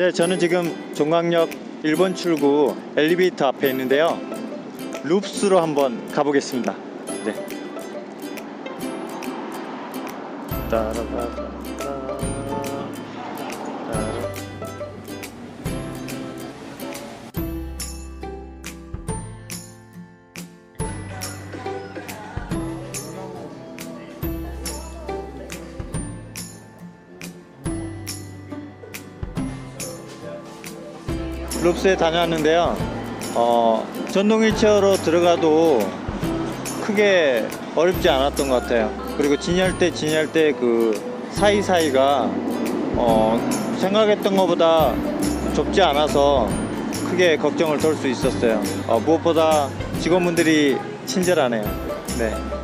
네, 저는 지금 종강역 1번 출구 엘리베이터 앞에 있는데요. 룹스로 한번 가보겠습니다. 네. 따라라라라. 따라. 룹스에 다녀왔는데요. 어, 전동 휠체어로 들어가도 크게 어렵지 않았던 것 같아요. 그리고 진열 때 진열 때그 사이사이가 어, 생각했던 것보다 좁지 않아서 크게 걱정을 덜 수 있었어요. 어, 무엇보다 직원분들이 친절하네요. 네.